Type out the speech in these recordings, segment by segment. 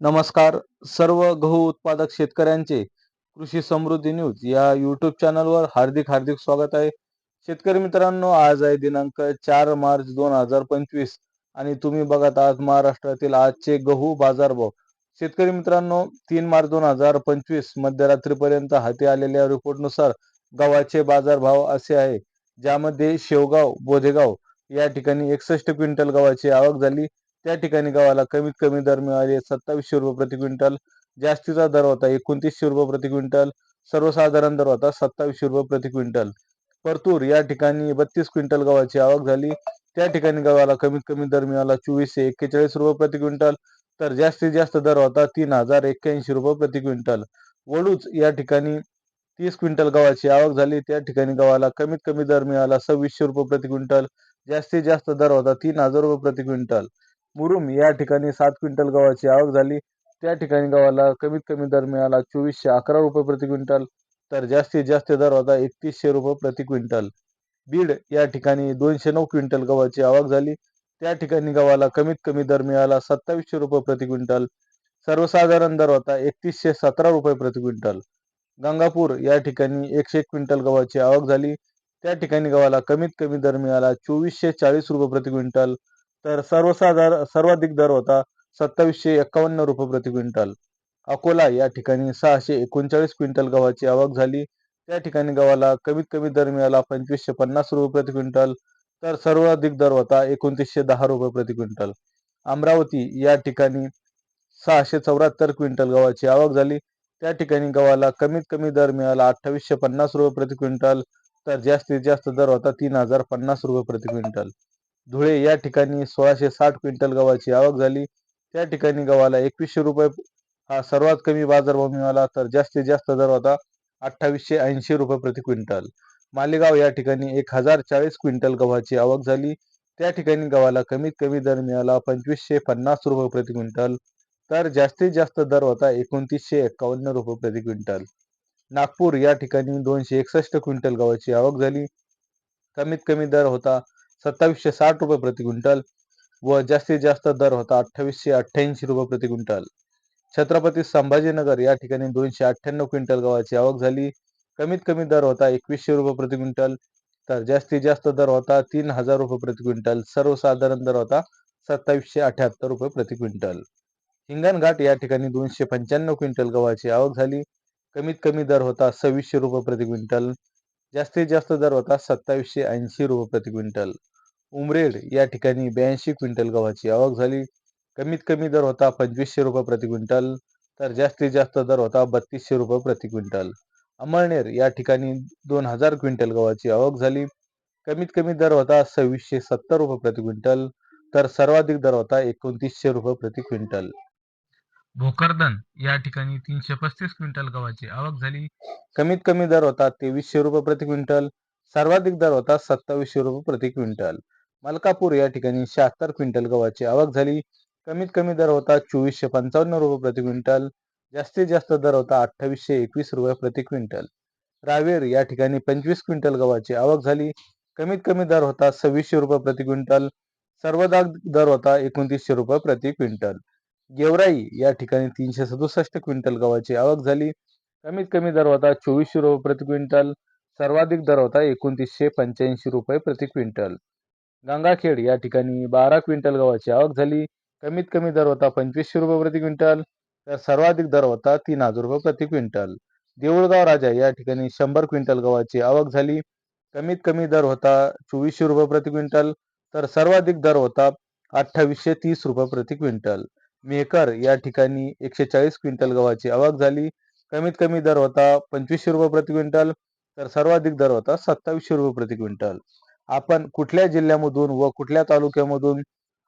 नमस्कार. सर्व गहू उत्पादक शेतकऱ्यांचे कृषी समृद्धी न्यूज या यूट्यूब चॅनलवर हार्दिक हार्दिक स्वागत आहे. शेतकरी मित्रांनो आज आहे दिनांक चार मार्च दोन हजार पंचवीस आणि तुम्ही बघत आहात महाराष्ट्रातील आजचे गहू बाजारभाव. शेतकरी मित्रांनो तीन मार्च दोन हजार पंचवीस मध्यरात्रीपर्यंत हाती आलेल्या रिपोर्टनुसार गव्हाचे बाजारभाव असे आहे. ज्यामध्ये शेवगाव बोधेगाव या ठिकाणी एकसष्ट क्विंटल गव्हाची आवक झाली. त्या ठिकाणी गव्हाला कमीत कमी दर मिळाले सत्तावीसशे रुपये प्रति क्विंटल जास्तीचा दर होता एकोणतीसशे रुपये प्रति क्विंटल सर्वसाधारण दर होता सत्तावीसशे रुपये प्रति क्विंटल. परतूर या ठिकाणी बत्तीस क्विंटल गव्हाची आवक झाली. त्या ठिकाणी गव्हाला कमीत कमी दर मिळाला चोवीसशे एक्केचाळीस रुपये प्रति क्विंटल तर जास्तीत जास्त दर होता तीन हजार एक्क्याऐंशी रुपये प्रति क्विंटल. वडूच या ठिकाणी तीस क्विंटल गव्हाची आवक झाली. त्या ठिकाणी गव्हाला कमीत कमी दर मिळाला सव्वीसशे रुपये प्रति क्विंटल जास्तीत जास्त दर होता तीन हजार रुपये प्रति क्विंटल. मुरुम या ठिकाणी सात क्विंटल गव्हाची आवक झाली. त्या ठिकाणी गव्हाला कमीत कमी दर मिळाला चोवीसशे अकरा रुपये प्रति क्विंटल तर जास्तीत जास्त दर होता एकतीसशे रुपये प्रति क्विंटल. बीड या ठिकाणी दोनशे नऊ क्विंटल गव्हाची आवक झाली. त्या ठिकाणी गव्हाला कमीत कमी दर मिळाला सत्तावीसशे रुपये प्रति क्विंटल. सर्वसाधारण दर होता एकतीसशे सतरा रुपये प्रति क्विंटल. गंगापूर या ठिकाणी एकशे एक क्विंटल गव्हाची आवक झाली. त्या ठिकाणी गव्हाला कमीत कमी दर मिळाला चोवीसशे चाळीस रुपये प्रति क्विंटल. तर सर्वसाधारण सर्वाधिक दर होता सत्तावीसशे एक्कावन्न रुपये प्रति क्विंटल. अकोला या ठिकाणी सहाशे एकोणचाळीस क्विंटल गव्हाची आवक झाली. त्या ठिकाणी गव्हाला कमीत कमी दर मिळाला पंचवीसशे पन्नास रुपये प्रति क्विंटल तर सर्वाधिक दर होता एकोणतीसशे दहा रुपये प्रति क्विंटल. अमरावती या ठिकाणी सहाशे चौऱ्याहत्तर क्विंटल गव्हाची आवक झाली. त्या ठिकाणी गव्हाला कमीत कमी दर मिळाला अठ्ठावीसशे पन्नास रुपये प्रति क्विंटल तर जास्तीत जास्त दर होता तीन हजार पन्नास रुपये प्रति क्विंटल. धुळे या ठिकाणी सोळाशे साठ क्विंटल गव्हाची आवक झाली. त्या ठिकाणी गव्हाला एकवीसशे रुपये हा सर्वात कमी बाजारभाव मिळाला तर जास्तीत जास्त दर होता अठ्ठावीसशे ऐंशी रुपये प्रति क्विंटल. मालेगाव या ठिकाणी एक हजार चाळीस क्विंटल गव्हाची आवक झाली. त्या ठिकाणी गव्हाला कमीत कमी दर मिळाला पंचवीसशे पन्नास रुपये प्रति क्विंटल तर जास्तीत जास्त दर होता एकोणतीसशे एक्कावन्न रुपये प्रति क्विंटल. नागपूर या ठिकाणी दोनशे एकसष्ट क्विंटल गव्हाची आवक झाली. कमीत कमी दर होता सत्तावीसशे साठ रुपये प्रति क्विंटल व जास्तीत जास्त दर होता अठ्ठावीसशे अठ्ठ्याऐंशी रुपये प्रति क्विंटल. छत्रपती संभाजीनगर या ठिकाणी दोनशे अठ्ठ्याण्णव क्विंटल गव्हाची आवक झाली. कमीत कमी दर होता एकवीसशे रुपये प्रति क्विंटल. तर जास्तीत जास्त दर होता तीन हजार रुपये प्रति क्विंटल. सर्वसाधारण दर होता सत्तावीसशे अठ्याहत्तर रुपये प्रति क्विंटल. हिंगणघाट या ठिकाणी दोनशे पंच्याण्णव क्विंटल गव्हाची आवक झाली. कमीत कमी दर होता सव्वीसशे रुपये प्रति क्विंटल. जास्तीत जास्त दर होता सत्तावीसशे ऐंशी रुपये प्रति क्विंटल. उमरेड या ठिकाणी ब्याऐंशी क्विंटल गव्हाची आवक झाली. कमीत कमी दर होता पंचवीसशे रुपये प्रति क्विंटल तर जास्तीत जास्त दर होता बत्तीसशे रुपये प्रति क्विंटल. अमळनेर या ठिकाणी दोन हजार क्विंटल गव्हाची आवक झाली. कमीत कमी दर होता सव्वीसशे सत्तर रुपये प्रति क्विंटल तर सर्वाधिक दर होता एकोणतीसशे रुपये प्रति क्विंटल. भोकरदन या ठिकाणी तीनशे पस्तीस क्विंटल गव्हाची आवक झाली. कमीत कमी दर होता तेवीसशे रुपये प्रति क्विंटल सर्वाधिक दर होता सत्तावीसशे रुपये प्रति क्विंटल. मलकापूर या ठिकाणी शहात्तर क्विंटल गव्हाची आवक झाली. कमीत कमी दर होता चोवीसशे पंचावन्न रुपये प्रति क्विंटल. जास्तीत जास्त दर होता अठ्ठावीसशे एकवीस रुपये प्रति क्विंटल. रावेर या ठिकाणी पंचवीस क्विंटल गव्हाची आवक झाली. कमीत कमी दर होता सव्वीसशे रुपये प्रति क्विंटल. सर्वदा दर होता एकोणतीसशे रुपये प्रति क्विंटल. गेवराई या ठिकाणी तीनशे सदुसष्ट क्विंटल गव्हाची आवक झाली. कमीत कमी दर होता चोवीसशे रुपये प्रति क्विंटल. सर्वाधिक दर होता एकोणतीसशे पंच्याऐंशी रुपये प्रति क्विंटल. गंगाखेड या ठिकाणी बारा क्विंटल गव्हाची आवक झाली. कमीत कमी दर होता पंचवीसशे रुपये प्रति क्विंटल तर सर्वाधिक दर होता तीन हजार रुपये प्रति क्विंटल. देऊळगाव राजा या ठिकाणी शंभर क्विंटल गव्हाची आवक झाली. कमीत कमी दर होता चोवीसशे रुपये प्रति क्विंटल तर सर्वाधिक दर होता अठ्ठावीसशे तीस रुपये प्रति क्विंटल. मेहकर या ठिकाणी एकशे चाळीस क्विंटल गव्हाची आवक झाली. कमीत कमी दर होता पंचवीसशे रुपये प्रति क्विंटल तर सर्वाधिक दर होता सत्तावीसशे रुपये प्रति क्विंटल. आपण कुठल्या जिल्ह्यामधून व कुठल्या तालुक्यामधून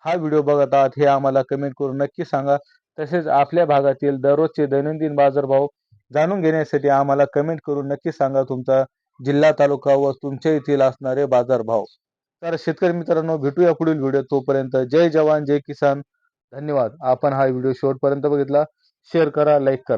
हा व्हिडिओ बघत आहात हे आम्हाला कमेंट करून नक्की सांगा. तसेच आपल्या भागातील दररोजचे दैनंदिन बाजारभाव जाणून घेण्यासाठी आम्हाला कमेंट करून नक्की सांगा तुमचा जिल्हा तालुका व तुमच्या येथील असणारे बाजारभाव. तर शेतकरी मित्रांनो भेटूया पुढील व्हिडिओ तोपर्यंत. जय जवान जय किसान. धन्यवाद. आपण हा व्हिडिओ शेवटपर्यंत बघितला. शेअर करा लाईक करा.